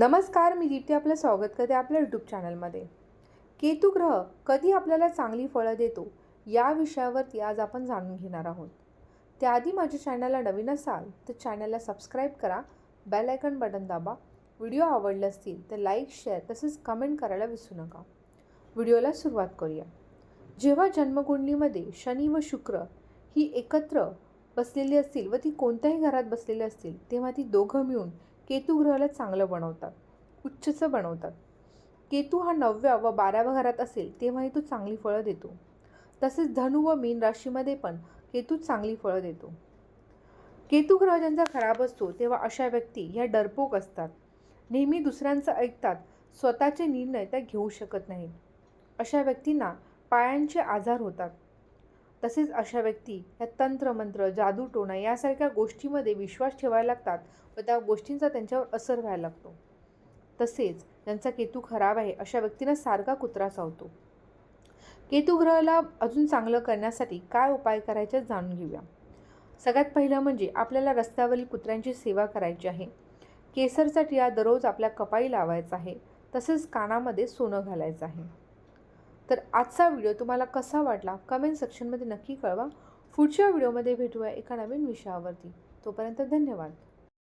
नमस्कार मी दीप्ती आपलं स्वागत करते आपल्या यूट्यूब चॅनलमध्ये केतू ग्रह कधी आपल्याला चांगली फळं देतो या विषयावरती आज आपण जाणून घेणार आहोत. त्याआधी माझ्या चॅनलला नवीन असाल तर चॅनलला सबस्क्राईब करा बेल आयकन बटन दाबा. व्हिडिओ आवडले असतील तर लाईक शेअर तसेच कमेंट करायला विसरू नका. व्हिडिओला सुरुवात करूया. जेव्हा जन्मकुंडलीमध्ये शनी व शुक्र ही एकत्र बसलेली असतील व ती कोणत्याही घरात बसलेली असतील तेव्हा ती दोघं मिळून केतू ग्रहाला चांगलं बनवतात उच्चचं बनवतात. केतू हा नवव्या व बाराव्या घरात असेल तेव्हाही तो चांगली फळं देतो. तसेच धनु व मीन राशीमध्ये पण केतू चांगली फळं देतो. केतू ग्रह ज्यांचा खराब असतो तेव्हा अशा व्यक्ती ह्या डरपोक असतात. नेहमी दुसऱ्यांचं ऐकतात स्वतःचे निर्णय त्या घेऊ शकत नाहीत. अशा व्यक्तींना पायांचे आजार होतात. तसेच अशा व्यक्ती ह्या तंत्रमंत्र जादूटोणा यासारख्या गोष्टीमध्ये विश्वास ठेवायला लागतात व त्या गोष्टींचा त्यांच्यावर असर व्हायला लागतो. तसेच ज्यांचा केतू खराब आहे अशा व्यक्तींना सारखा कुत्रा चावतो. केतू ग्रहाला अजून चांगलं करण्यासाठी काय उपाय करायचे जाणून घेऊया. सगळ्यात पहिलं म्हणजे आपल्याला रस्त्यावरील कुत्र्यांची सेवा करायची आहे. केसरचा टिळा दररोज आपल्या कपाळी लावायचा आहे. तसेच कानामध्ये सोनं घालायचं आहे. तर आजचा व्हिडिओ तुम्हाला कसा वाटला कमेंट सेक्शनमध्ये नक्की कळवा. पुढच्या व्हिडिओमध्ये भेटूया एका नवीन विषयावरती. तोपर्यंत धन्यवाद.